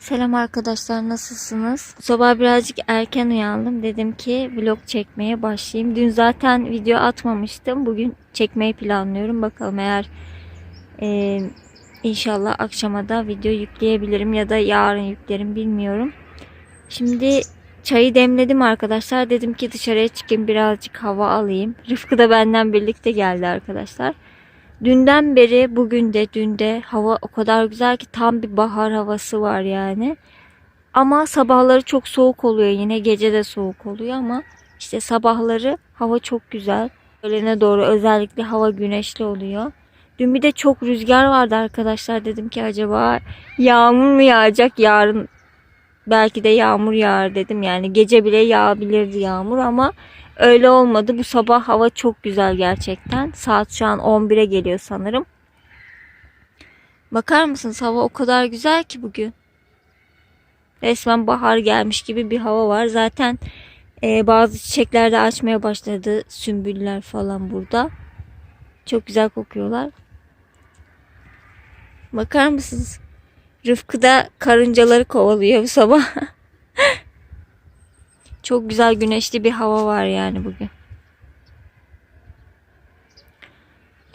Selam arkadaşlar nasılsınız? Sabah birazcık erken uyandım. Dedim ki vlog çekmeye başlayayım. Dün zaten video atmamıştım. Bugün çekmeyi planlıyorum. Bakalım eğer e, inşallah akşama da video yükleyebilirim ya da yarın yüklerim bilmiyorum. Şimdi çayı demledim arkadaşlar. Dedim ki dışarıya çıkayım birazcık hava alayım. Rıfkı da benden birlikte geldi arkadaşlar. Dünden beri bugün de dün de hava o kadar güzel ki tam bir bahar havası var yani. Ama sabahları çok soğuk oluyor yine gece de soğuk oluyor ama işte sabahları hava çok güzel. Öğlene doğru özellikle hava güneşli oluyor. Dün bir de çok rüzgar vardı arkadaşlar. Dedim ki acaba yağmur mu yağacak yarın belki de yağmur yağar dedim. Yani gece bile yağabilirdi yağmur ama öyle olmadı. Bu sabah hava çok güzel gerçekten. Saat şu an 11'e geliyor sanırım. Bakar mısınız hava o kadar güzel ki bugün. Resmen bahar gelmiş gibi bir hava var. Zaten e, bazı çiçekler de açmaya başladı. Sümbüller falan burada. Çok güzel kokuyorlar. Bakar mısınız? Rıfkı da karıncaları kovalıyor bu sabah. Çok güzel güneşli bir hava var yani bugün.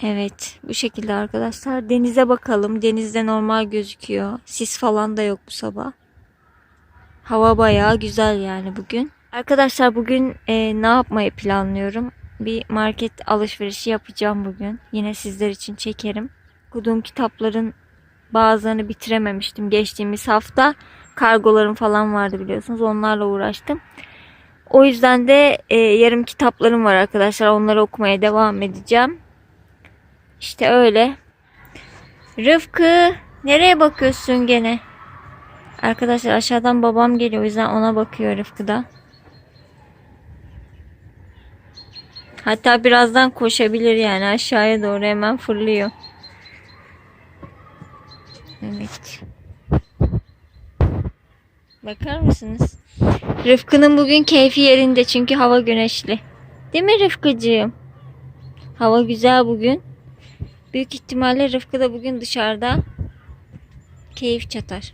Evet, bu şekilde arkadaşlar. Denize bakalım. Denizde normal gözüküyor. Sis falan da yok bu sabah. Hava bayağı güzel yani bugün. Arkadaşlar bugün e, ne yapmayı planlıyorum? Bir market alışverişi yapacağım bugün. Yine sizler için çekerim. Okuduğum kitapların bazılarını bitirememiştim. Geçtiğimiz hafta kargolarım falan vardı biliyorsunuz. Onlarla uğraştım. O yüzden de e, yarım kitaplarım var arkadaşlar. Onları okumaya devam edeceğim. İşte öyle. Rıfkı nereye bakıyorsun gene? Arkadaşlar aşağıdan babam geliyor. O yüzden ona bakıyor Rıfkı da. Hatta birazdan koşabilir yani aşağıya doğru hemen fırlıyor. Evet. Bakar mısınız? Rıfkı'nın bugün keyfi yerinde çünkü hava güneşli. Değil mi Rıfkıcığım? Hava güzel bugün. Büyük ihtimalle Rıfkı da bugün dışarıda keyif çatar.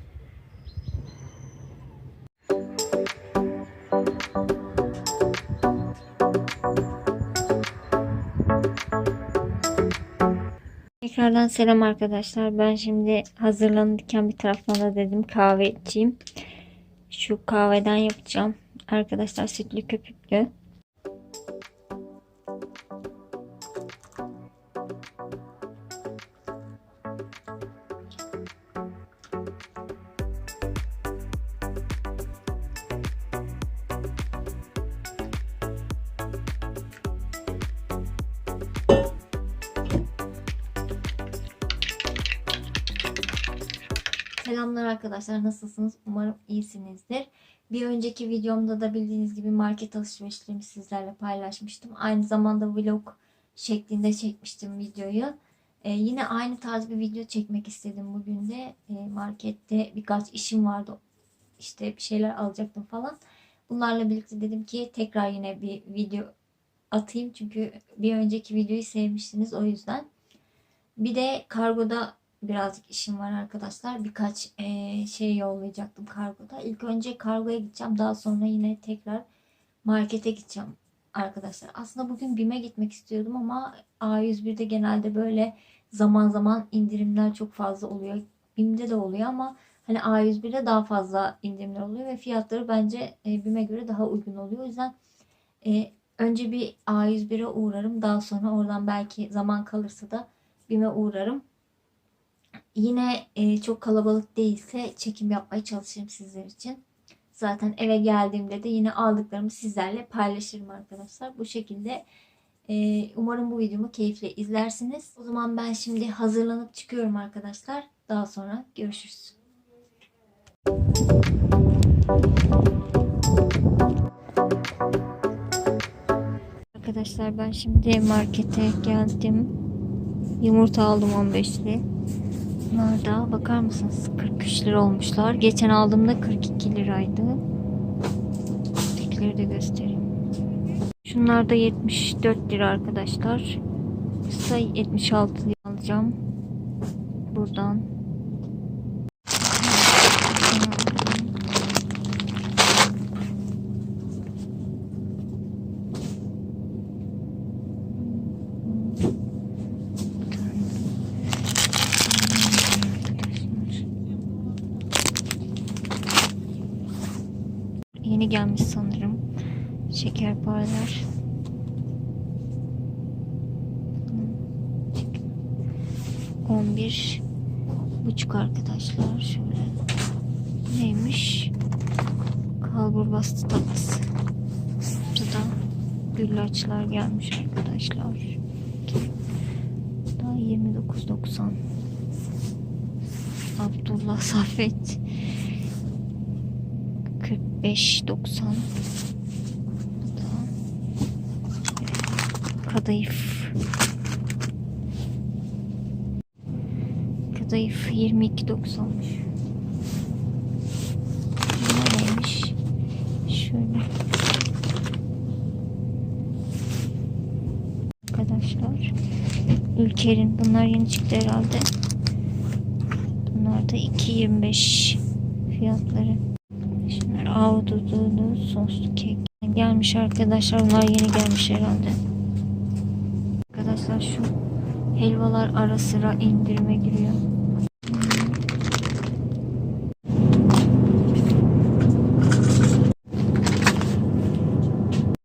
Tekrardan selam arkadaşlar. Ben şimdi hazırlanırken bir taraftan da dedim kahve içeyim. Şu kahveden yapacağım. Arkadaşlar sütlü köpüklü. Arkadaşlar nasılsınız? Umarım iyisinizdir. Bir önceki videomda da bildiğiniz gibi market alışverişlerimi sizlerle paylaşmıştım. Aynı zamanda vlog şeklinde çekmiştim videoyu. Ee, yine aynı tarz bir video çekmek istedim bugün de. Ee, markette birkaç işim vardı. İşte bir şeyler alacaktım falan. Bunlarla birlikte dedim ki tekrar yine bir video atayım. Çünkü bir önceki videoyu sevmiştiniz o yüzden. Bir de kargoda birazcık işim var arkadaşlar. Birkaç eee, şey yollayacaktım kargoda. İlk önce kargoya gideceğim. Daha sonra yine tekrar markete gideceğim arkadaşlar. Aslında bugün BİM'e gitmek istiyordum ama A101'de genelde böyle zaman zaman indirimler çok fazla oluyor. BİM'de de oluyor ama hani A101'de daha fazla indirimler oluyor ve fiyatları bence e, BİM'e göre daha uygun oluyor. O yüzden e, önce bir A101'e uğrarım. Daha sonra oradan belki zaman kalırsa da BİM'e uğrarım. Yine e, çok kalabalık değilse çekim yapmaya çalışırım sizler için. Zaten eve geldiğimde de yine aldıklarımı sizlerle paylaşırım arkadaşlar. Bu şekilde e, umarım bu videomu keyifle izlersiniz. O zaman ben şimdi hazırlanıp çıkıyorum arkadaşlar. Daha sonra görüşürüz. Arkadaşlar ben şimdi markete geldim. Yumurta aldım 15'li. Da bakar mısınız 43 lira olmuşlar. Geçen aldığımda 42 liraydı. Ötekileri de göstereyim. Şunlar da 74 lira arkadaşlar. Kısa 76 lira alacağım. Buradan. Gelmiş sanırım. Şekerpareler. 11 buçuk arkadaşlar. Şöyle. Neymiş? Kalbur bastı tatlısı. Burada güllaçlar gelmiş arkadaşlar. Daha 29.90 Abdullah Safet 45.90 Bu da kadayıf Kadayıf 22.90'mış. Bu neymiş? Şöyle. Arkadaşlar. Ülker'in. Bunlar yeni çıktı herhalde. Bunlar da 2.25 fiyatları. Şunlar avdudulu soslu kek. Gelmiş arkadaşlar. Bunlar yeni gelmiş herhalde. Arkadaşlar şu helvalar ara sıra indirime giriyor.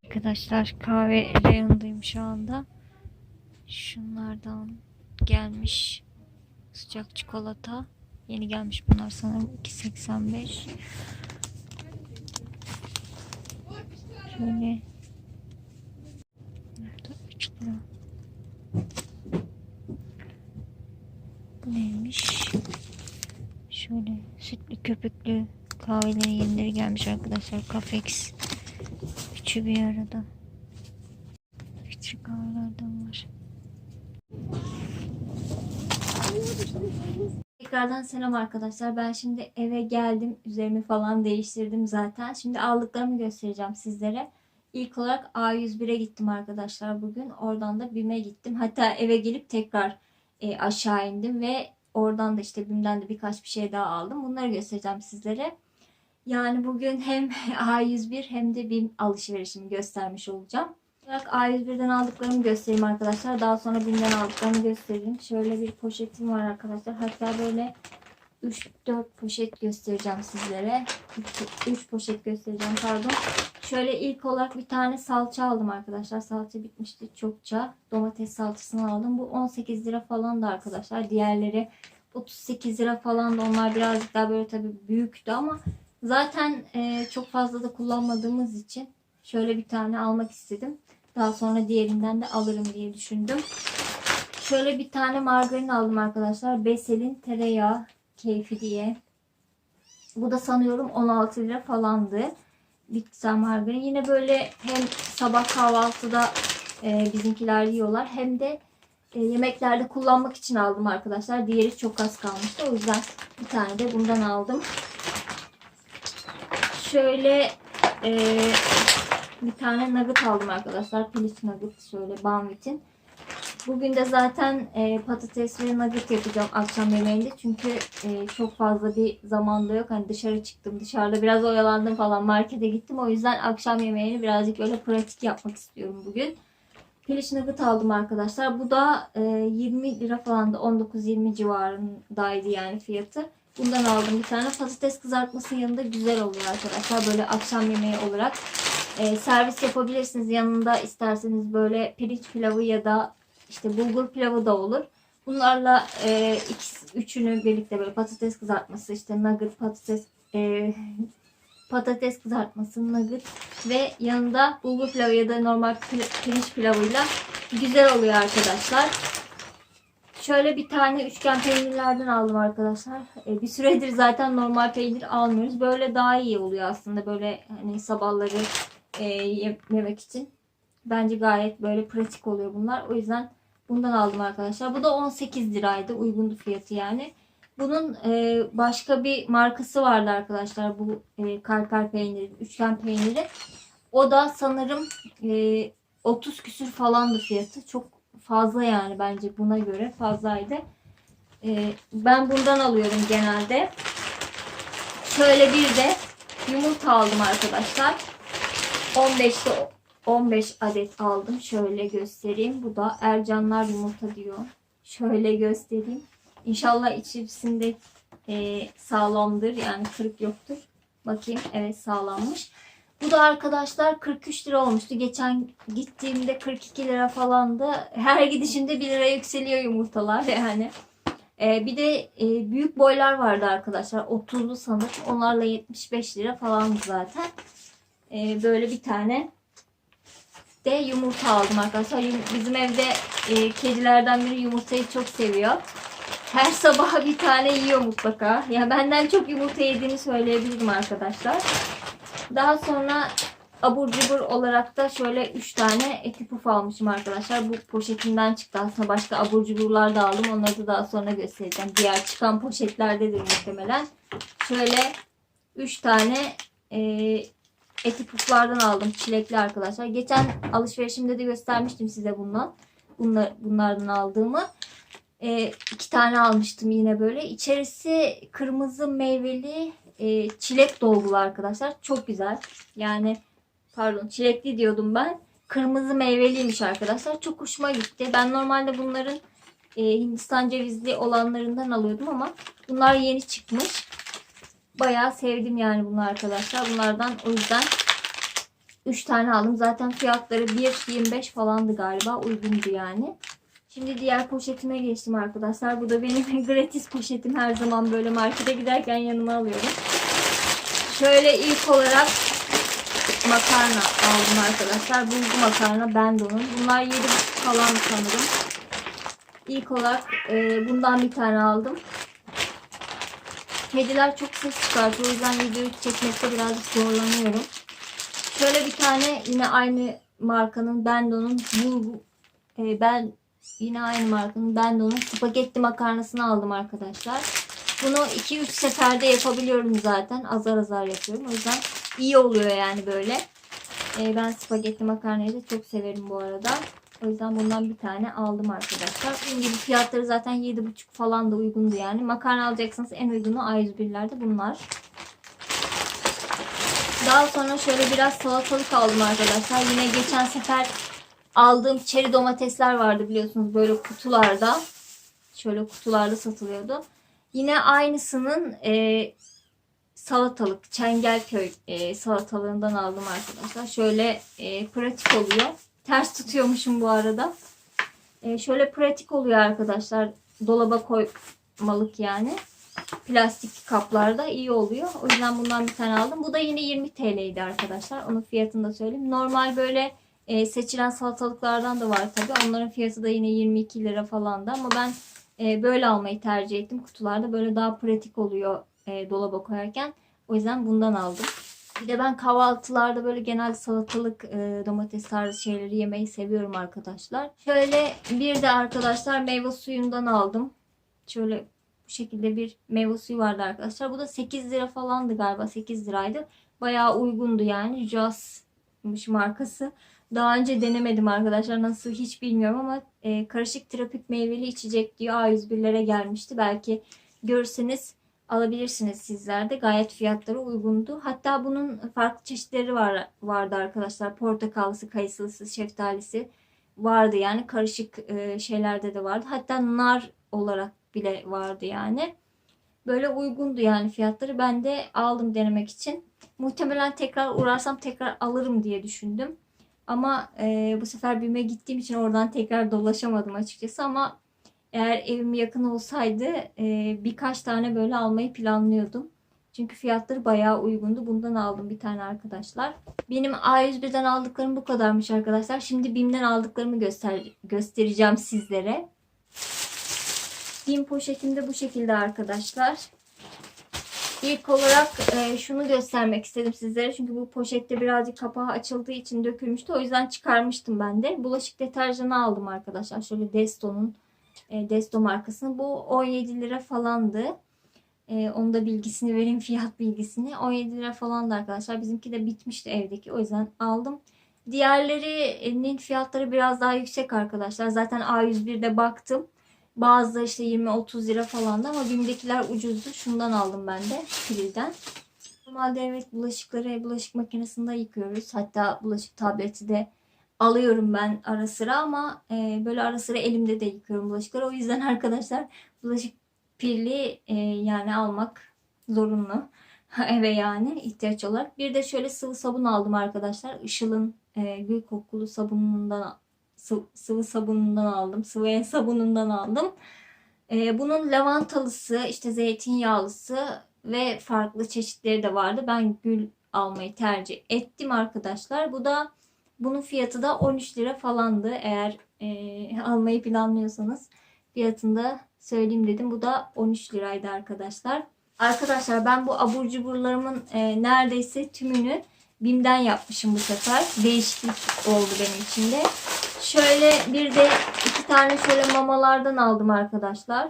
Arkadaşlar kahve reyondayım şu anda. Şunlardan gelmiş sıcak çikolata. Yeni gelmiş bunlar sanırım 2.85. Şöyle Burada 3 lira. Neymiş? Şöyle sütlü köpüklü kahvelerin yenileri gelmiş arkadaşlar. Cafex. Üçü bir arada. Tekrardan selam arkadaşlar. Ben şimdi eve geldim. Üzerimi falan değiştirdim zaten. Şimdi aldıklarımı göstereceğim sizlere. İlk olarak A101'e gittim arkadaşlar bugün. Oradan da BİM'e gittim. Hatta eve gelip tekrar e, aşağı indim ve oradan da işte BİM'den de birkaç bir şey daha aldım. Bunları göstereceğim sizlere. Yani bugün hem A101 hem de BİM alışverişimi göstermiş olacağım. İlk A101'den aldıklarımı göstereyim arkadaşlar. Daha sonra BİM'den aldıklarımı göstereyim. Şöyle bir poşetim var arkadaşlar. Hatta böyle 3-4 poşet göstereceğim sizlere. 3 poşet göstereceğim pardon. Şöyle ilk olarak bir tane salça aldım arkadaşlar. Salça bitmişti çokça. Domates salçasını aldım. Bu 18 lira falan da arkadaşlar. Diğerleri 38 lira falan da onlar birazcık daha böyle tabii büyüktü ama zaten e, çok fazla da kullanmadığımız için şöyle bir tane almak istedim. Daha sonra diğerinden de alırım diye düşündüm. Şöyle bir tane margarin aldım arkadaşlar. Besel'in tereyağı keyfi diye. Bu da sanıyorum 16 lira falandı. Bitkisel margarin. Yine böyle hem sabah kahvaltıda e, bizimkiler yiyorlar hem de e, yemeklerde kullanmak için aldım arkadaşlar. Diğeri çok az kalmıştı. O yüzden bir tane de bundan aldım. Şöyle e, bir tane nugget aldım arkadaşlar. Piliç nugget şöyle Banvit'in. Bugün de zaten e, patates ve nugget yapacağım akşam yemeğinde. Çünkü e, çok fazla bir zamanda yok. Hani dışarı çıktım. Dışarıda biraz oyalandım falan. Markete gittim. O yüzden akşam yemeğini birazcık böyle pratik yapmak istiyorum bugün. Piliç nugget aldım arkadaşlar. Bu da e, 20 lira falan da 19-20 civarındaydı yani fiyatı. Bundan aldım bir tane. Patates kızartmasının yanında güzel oluyor arkadaşlar. Böyle akşam yemeği olarak e, servis yapabilirsiniz. Yanında isterseniz böyle pirinç pilavı ya da işte bulgur pilavı da olur. Bunlarla e, ikisi, üçünü birlikte böyle patates kızartması, işte nugget, patates e, patates kızartması, nugget ve yanında bulgur pilavı ya da normal pirinç pilavıyla güzel oluyor arkadaşlar. Şöyle bir tane üçgen peynirlerden aldım arkadaşlar. E, bir süredir zaten normal peynir almıyoruz. Böyle daha iyi oluyor aslında böyle hani sabahları e, ye- yemek için. Bence gayet böyle pratik oluyor bunlar. O yüzden bundan aldım arkadaşlar. Bu da 18 liraydı. Uygundu fiyatı yani. Bunun e, başka bir markası vardı arkadaşlar. Bu e, kalper peyniri, üçgen peyniri. O da sanırım e, 30 küsür falandı fiyatı. Çok fazla yani bence buna göre fazlaydı. E, ben bundan alıyorum genelde. Şöyle bir de yumurta aldım arkadaşlar. 15'te 15 adet aldım. Şöyle göstereyim. Bu da Ercanlar yumurta diyor. Şöyle göstereyim. İnşallah içerisinde e, sağlamdır. Yani kırık yoktur. Bakayım. Evet sağlammış. Bu da arkadaşlar 43 lira olmuştu. Geçen gittiğimde 42 lira falandı. Her gidişimde 1 lira yükseliyor yumurtalar yani. Ee, bir de e, büyük boylar vardı arkadaşlar. 30'lu sanırım. Onlarla 75 lira falandı zaten. Ee, böyle bir tane de yumurta aldım arkadaşlar. Bizim evde e, kedilerden biri yumurtayı çok seviyor. Her sabah bir tane yiyor mutlaka. Ya benden çok yumurta yediğini söyleyebilirim arkadaşlar. Daha sonra abur cubur olarak da şöyle 3 tane eti puf almışım arkadaşlar. Bu poşetinden çıktı aslında. Başka abur cuburlar da aldım. Onları da daha sonra göstereceğim. Diğer çıkan poşetlerdedir muhtemelen. Şöyle 3 tane e, eti puflardan aldım. Çilekli arkadaşlar. Geçen alışverişimde de göstermiştim size bundan. Bunlar, bunlardan aldığımı. E, iki tane almıştım yine böyle. İçerisi kırmızı meyveli e, çilek dolgulu arkadaşlar. Çok güzel. Yani pardon çilekli diyordum ben. Kırmızı meyveliymiş arkadaşlar. Çok hoşuma gitti. Ben normalde bunların e, Hindistan cevizli olanlarından alıyordum ama bunlar yeni çıkmış. Bayağı sevdim yani bunu arkadaşlar. Bunlardan o yüzden 3 tane aldım. Zaten fiyatları 1.25 falandı galiba. Uygundu yani. Şimdi diğer poşetime geçtim arkadaşlar. Bu da benim gratis poşetim. Her zaman böyle markete giderken yanıma alıyorum. Şöyle ilk olarak makarna aldım arkadaşlar. Bulgu makarna Bendo'nun. Bunlar 7,5 falan sanırım. İlk olarak e, bundan bir tane aldım. Kediler çok ses çıkartıyor. O yüzden videoyu çekmekte birazcık zorlanıyorum. Şöyle bir tane yine aynı markanın Bendo'nun bulgu e, ben yine aynı markanın Bendo'nun spagetti makarnasını aldım arkadaşlar. Bunu 2-3 seferde yapabiliyorum zaten. Azar azar yapıyorum. O yüzden iyi oluyor yani böyle. Ee, ben spagetti makarnayı da çok severim bu arada. O yüzden bundan bir tane aldım arkadaşlar. Bunun gibi fiyatları zaten 7,5 falan da uygundu yani. Makarna alacaksanız en uygunu A101'lerde bunlar. Daha sonra şöyle biraz salatalık aldım arkadaşlar. Yine geçen sefer aldığım çeri domatesler vardı biliyorsunuz böyle kutularda. Şöyle kutularda satılıyordu. Yine aynısının e, salatalık, Çengelköy e, salatalığından aldım arkadaşlar. Şöyle e, pratik oluyor. Ters tutuyormuşum bu arada. E, şöyle pratik oluyor arkadaşlar. Dolaba koymalık yani. Plastik kaplarda iyi oluyor. O yüzden bundan bir tane aldım. Bu da yine 20 TL'ydi arkadaşlar. Onun fiyatını da söyleyeyim. Normal böyle e, seçilen salatalıklardan da var tabi. Onların fiyatı da yine 22 lira falandı. Ama ben e, böyle almayı tercih ettim. Kutularda böyle daha pratik oluyor e, dolaba koyarken. O yüzden bundan aldım. Bir de ben kahvaltılarda böyle genel salatalık, e, domates tarzı şeyleri yemeyi seviyorum arkadaşlar. Şöyle bir de arkadaşlar meyve suyundan aldım. Şöyle bu şekilde bir meyve suyu vardı arkadaşlar. Bu da 8 lira falandı galiba. 8 liraydı. Bayağı uygundu yani. Jazz'mış markası. Daha önce denemedim arkadaşlar. Nasıl hiç bilmiyorum ama e, karışık tropik meyveli içecek diyor. A101'lere gelmişti. Belki görürseniz alabilirsiniz sizler de. Gayet fiyatları uygundu. Hatta bunun farklı çeşitleri var vardı arkadaşlar. Portakallısı, kayısılısı, şeftalisi vardı. Yani karışık e, şeylerde de vardı. Hatta nar olarak bile vardı yani. Böyle uygundu yani fiyatları. Ben de aldım denemek için. Muhtemelen tekrar uğrarsam tekrar alırım diye düşündüm. Ama e, bu sefer BİM'e gittiğim için oradan tekrar dolaşamadım açıkçası. Ama eğer evim yakın olsaydı e, birkaç tane böyle almayı planlıyordum. Çünkü fiyatları bayağı uygundu. Bundan aldım bir tane arkadaşlar. Benim A101'den aldıklarım bu kadarmış arkadaşlar. Şimdi BİM'den aldıklarımı göster göstereceğim sizlere. BİM poşetim de bu şekilde arkadaşlar. İlk olarak e, şunu göstermek istedim sizlere. Çünkü bu poşette birazcık kapağı açıldığı için dökülmüştü. O yüzden çıkarmıştım ben de. Bulaşık deterjanı aldım arkadaşlar. Şöyle Desto'nun e, Desto markasının. Bu 17 lira falandı. E, onun da bilgisini vereyim fiyat bilgisini. 17 lira falandı arkadaşlar. Bizimki de bitmişti evdeki. O yüzden aldım. Diğerlerinin fiyatları biraz daha yüksek arkadaşlar. Zaten A101'de baktım. Bazı işte 20-30 lira falandı ama BİM'dekiler ucuzdu. Şundan aldım ben de Pril'den. Normalde evet bulaşıkları bulaşık makinesinde yıkıyoruz. Hatta bulaşık tableti de alıyorum ben ara sıra ama e, böyle ara sıra elimde de yıkıyorum bulaşıkları. O yüzden arkadaşlar bulaşık pirli e, yani almak zorunlu. eve yani ihtiyaç olarak. Bir de şöyle sıvı sabun aldım arkadaşlar. Işıl'ın e, gül kokulu sabunundan sı- sıvı sabunundan aldım. Sıvı el sabunundan aldım. E, bunun lavantalısı, işte zeytinyağlısı ve farklı çeşitleri de vardı. Ben gül almayı tercih ettim arkadaşlar. Bu da bunun fiyatı da 13 lira falandı. Eğer e, almayı planlıyorsanız fiyatını da söyleyeyim dedim. Bu da 13 liraydı arkadaşlar. Arkadaşlar ben bu abur cuburlarımın e, neredeyse tümünü Bim'den yapmışım bu sefer. Değişiklik oldu benim için de. Şöyle bir de iki tane şöyle mamalardan aldım arkadaşlar.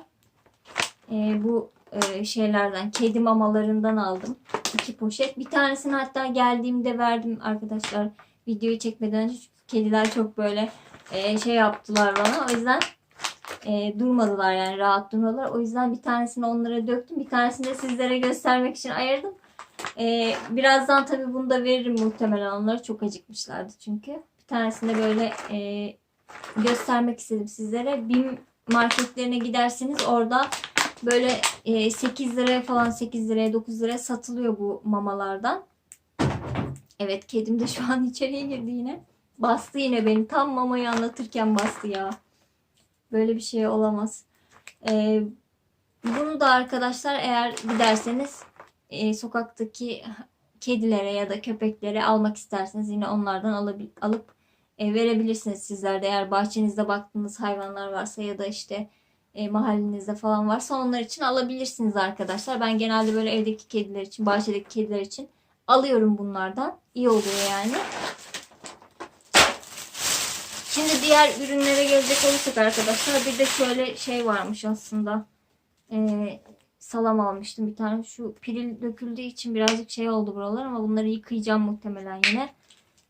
E, bu e, şeylerden, kedi mamalarından aldım. iki poşet. Bir tanesini hatta geldiğimde verdim arkadaşlar. Videoyu çekmeden önce çünkü kediler çok böyle e, şey yaptılar bana. O yüzden e, durmadılar yani rahat durmadılar. O yüzden bir tanesini onlara döktüm. Bir tanesini de sizlere göstermek için ayırdım. E, birazdan tabii bunu da veririm muhtemelen onlara. Çok acıkmışlardı çünkü. Bir tanesini de böyle e, göstermek istedim sizlere. BİM marketlerine giderseniz orada böyle e, 8 liraya falan 8 liraya 9 liraya satılıyor bu mamalardan. Evet kedim de şu an içeriye girdi yine. Bastı yine beni. Tam mamayı anlatırken bastı ya. Böyle bir şey olamaz. Ee, bunu da arkadaşlar eğer giderseniz e, sokaktaki kedilere ya da köpeklere almak isterseniz yine onlardan alabil, alıp e, verebilirsiniz sizler de eğer bahçenizde baktığınız hayvanlar varsa ya da işte e, mahallenizde falan varsa onlar için alabilirsiniz arkadaşlar. Ben genelde böyle evdeki kediler için, bahçedeki kediler için alıyorum bunlardan. İyi oluyor yani. Şimdi diğer ürünlere gelecek olursak arkadaşlar bir de şöyle şey varmış aslında. Ee, salam almıştım bir tane. Şu piril döküldüğü için birazcık şey oldu buralar ama bunları yıkayacağım muhtemelen yine.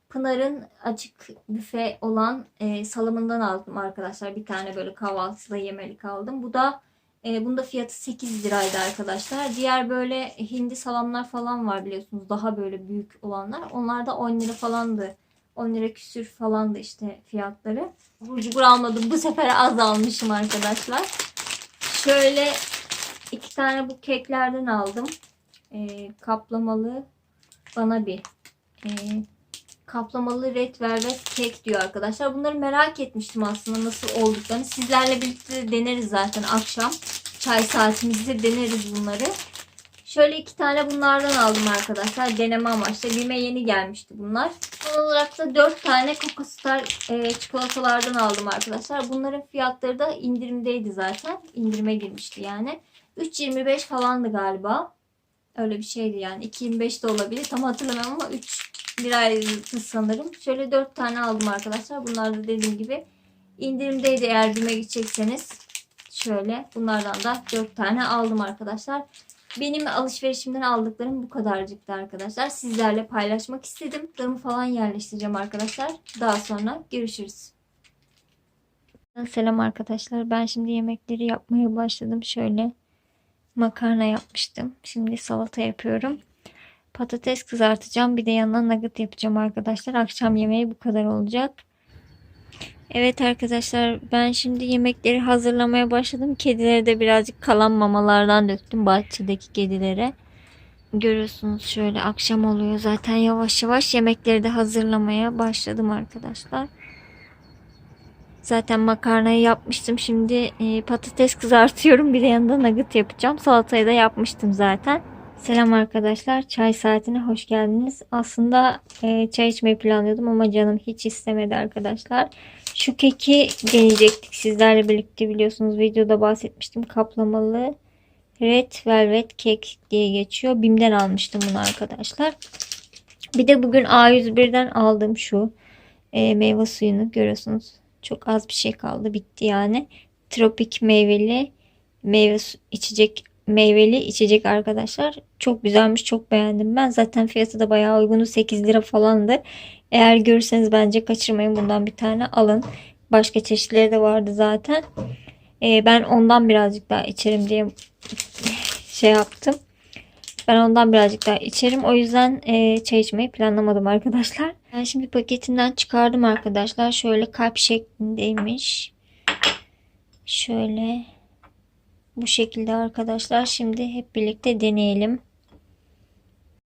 Pınar'ın açık büfe olan e, salamından aldım arkadaşlar. Bir tane böyle kahvaltıda yemelik aldım. Bu da e, bunda fiyatı 8 liraydı arkadaşlar. Diğer böyle hindi salamlar falan var biliyorsunuz. Daha böyle büyük olanlar. Onlar da 10 lira falandı. 10 lira küsür falandı işte fiyatları. Burcubur almadım. Bu sefer az almışım arkadaşlar. Şöyle iki tane bu keklerden aldım. E, kaplamalı bana bir e, kaplamalı red velvet kek diyor arkadaşlar. Bunları merak etmiştim aslında nasıl olduklarını. Sizlerle birlikte de deneriz zaten akşam. Çay saatimizde deneriz bunları. Şöyle iki tane bunlardan aldım arkadaşlar. Deneme amaçlı. Bime yeni gelmişti bunlar. Son olarak da dört tane Coco Star e, çikolatalardan aldım arkadaşlar. Bunların fiyatları da indirimdeydi zaten. İndirime girmişti yani. 3.25 falandı galiba. Öyle bir şeydi yani. 2.25 de olabilir. Tam hatırlamıyorum ama 3 liraydı sanırım. Şöyle 4 tane aldım arkadaşlar. Bunlar da dediğim gibi indirimdeydi eğer BİM'e gidecekseniz. Şöyle bunlardan da 4 tane aldım arkadaşlar. Benim alışverişimden aldıklarım bu kadarcıktı arkadaşlar. Sizlerle paylaşmak istedim. Damı falan yerleştireceğim arkadaşlar. Daha sonra görüşürüz. Selam arkadaşlar. Ben şimdi yemekleri yapmaya başladım. Şöyle makarna yapmıştım. Şimdi salata yapıyorum. Patates kızartacağım. Bir de yanına nugget yapacağım arkadaşlar. Akşam yemeği bu kadar olacak. Evet arkadaşlar ben şimdi yemekleri hazırlamaya başladım. Kedilere de birazcık kalan mamalardan döktüm bahçedeki kedilere. Görüyorsunuz şöyle akşam oluyor zaten yavaş yavaş yemekleri de hazırlamaya başladım arkadaşlar. Zaten makarnayı yapmıştım. Şimdi e, patates kızartıyorum. Bir de yanında nugget yapacağım. Salatayı da yapmıştım zaten. Selam arkadaşlar. Çay saatine hoş geldiniz. Aslında e, çay içmeyi planlıyordum ama canım hiç istemedi arkadaşlar. Şu keki deneyecektik sizlerle birlikte biliyorsunuz videoda bahsetmiştim. Kaplamalı Red Velvet Kek diye geçiyor. Bim'den almıştım bunu arkadaşlar. Bir de bugün A101'den aldığım şu e, meyve suyunu görüyorsunuz. Çok az bir şey kaldı bitti yani. Tropik meyveli meyve içecek meyveli içecek arkadaşlar. Çok güzelmiş. Çok beğendim ben. Zaten fiyatı da bayağı uygundu. 8 lira falandı. Eğer görürseniz bence kaçırmayın. Bundan bir tane alın. Başka çeşitleri de vardı zaten. Ee, ben ondan birazcık daha içerim diye şey yaptım. Ben ondan birazcık daha içerim. O yüzden e, çay içmeyi planlamadım arkadaşlar. Ben şimdi paketinden çıkardım arkadaşlar. Şöyle kalp şeklindeymiş. Şöyle bu şekilde arkadaşlar. Şimdi hep birlikte deneyelim.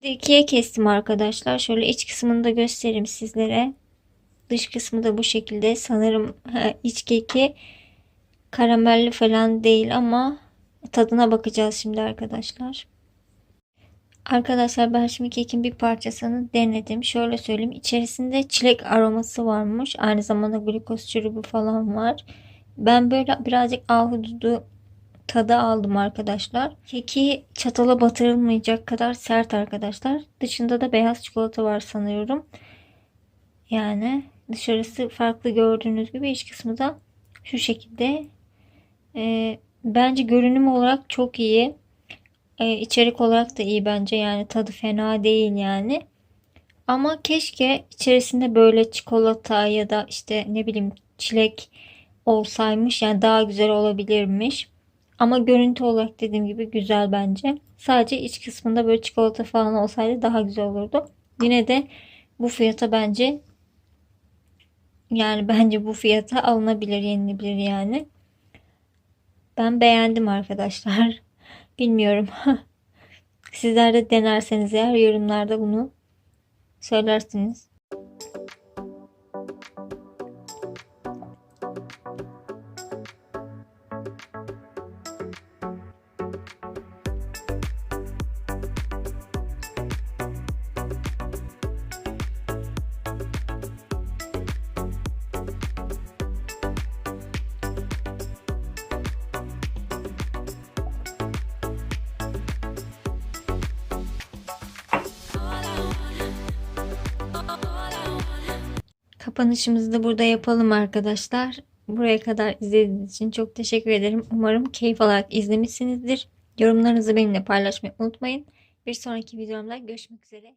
İkiye kestim arkadaşlar. Şöyle iç kısmını da göstereyim sizlere. Dış kısmı da bu şekilde. Sanırım iç keki karamelli falan değil ama tadına bakacağız şimdi arkadaşlar. Arkadaşlar ben şimdi kekin bir parçasını denedim. Şöyle söyleyeyim. İçerisinde çilek aroması varmış. Aynı zamanda glikoz çürübü falan var. Ben böyle birazcık ahududu tadı aldım arkadaşlar. Keki çatala batırılmayacak kadar sert arkadaşlar. Dışında da beyaz çikolata var sanıyorum. Yani dışarısı farklı gördüğünüz gibi iç kısmı da şu şekilde. Ee, bence görünüm olarak çok iyi. Ee, içerik olarak da iyi bence. Yani tadı fena değil yani. Ama keşke içerisinde böyle çikolata ya da işte ne bileyim çilek olsaymış. Yani daha güzel olabilirmiş. Ama görüntü olarak dediğim gibi güzel bence. Sadece iç kısmında böyle çikolata falan olsaydı daha güzel olurdu. Yine de bu fiyata bence yani bence bu fiyata alınabilir, yenilebilir yani. Ben beğendim arkadaşlar. Bilmiyorum. Sizler de denerseniz eğer yorumlarda bunu söylersiniz. Kapanışımızı da burada yapalım arkadaşlar. Buraya kadar izlediğiniz için çok teşekkür ederim. Umarım keyif alarak izlemişsinizdir. Yorumlarınızı benimle paylaşmayı unutmayın. Bir sonraki videomda görüşmek üzere.